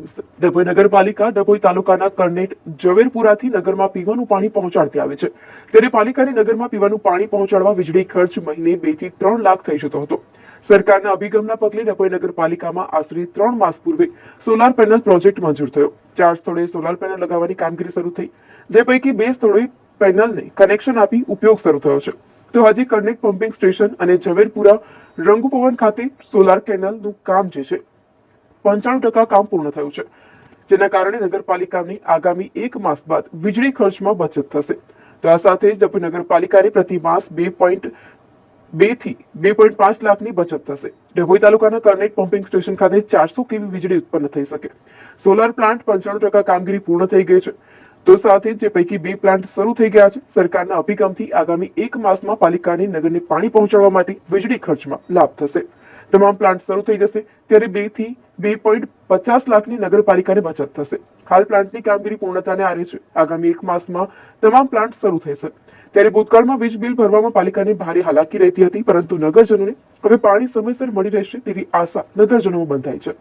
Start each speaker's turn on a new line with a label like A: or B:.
A: ડભોઈ નગરપાલિકા, ડભોઈ તાલુકાના કરનેટ ઝવેરપુરાથી નગરમાં પીવાનું પાણી પહોંચાડતી આવે છે. ત્યારે પાલિકાને નગરમાં પીવાનું પાણી પહોંચાડવા વીજળી ખર્ચ મહિને બેથી ત્રણ લાખ થઈ જતો હતો. સરકારના અભિગમના પગલે ડભોઈ નગરપાલિકામાં આશરે ત્રણ માસ પૂર્વે સોલાર પેનલ પ્રોજેક્ટ મંજૂર થયો. ચાર સ્થળોએ સોલાર પેનલ લગાવવાની કામગીરી શરૂ થઈ, જે પૈકી બે સ્થળોએ પેનલને કનેક્શન આપી ઉપયોગ શરૂ થયો છે. તો આજે કરનેટ પમ્પિંગ સ્ટેશન અને ઝવેરપુરા રંગુપવન ખાતે સોલાર કેનલનું કામ જે છે પંચાણું ટકા કામ પૂર્ણ થયું છે, જેના કારણે નગરપાલિકાની આગામી એક માસ બાદ વીજળી ખર્ચમાં બચત થશે. તો આ સાથે જ ડભોઈ નગરપાલિકાને પ્રતિ માસ બે પોઈન્ટ બેથી બે પોઈન્ટ પાંચ લાખની બચત થશે. ડભોઈ તાલુકાના કર્નેટ પમ્પિંગ સ્ટેશન ખાતે ચારસો કેવી વીજળી ઉત્પન્ન થઈ શકે. સોલાર પ્લાન્ટ પંચાણું ટકા કામગીરી પૂર્ણ થઈ ગઈ છે. તો સાથે જ પૈકી બે પ્લાન્ટ શરૂ થઈ ગયા છે, સરકારના અભિગમથી આગામી એક માસમાં પાલિકાને નગરને પાણી પહોંચાડવા માટે વીજળી ખર્ચમાં લાભ થશે. તમામ પ્લાન્ટ શરૂ થઈ જશે. ત્યારે બેથી બે પોઈન્ટ પચાસ લાખની નગરપાલિકાને બચત થશે. હાલ પ્લાન્ટની કામગીરી પૂર્ણતાને આરે છે. આગામી એક માસમાં તમામ પ્લાન્ટ શરૂ થશે. ત્યારે ભૂતકાળમાં વીજ બિલ ભરવામાં પાલિકાને ભારે હાલાકી રહેતી હતી, પરંતુ નગરજનોને હવે પાણી સમયસર મળી રહેશે તેવી આશા નગરજનોમાં બંધાઈ છે.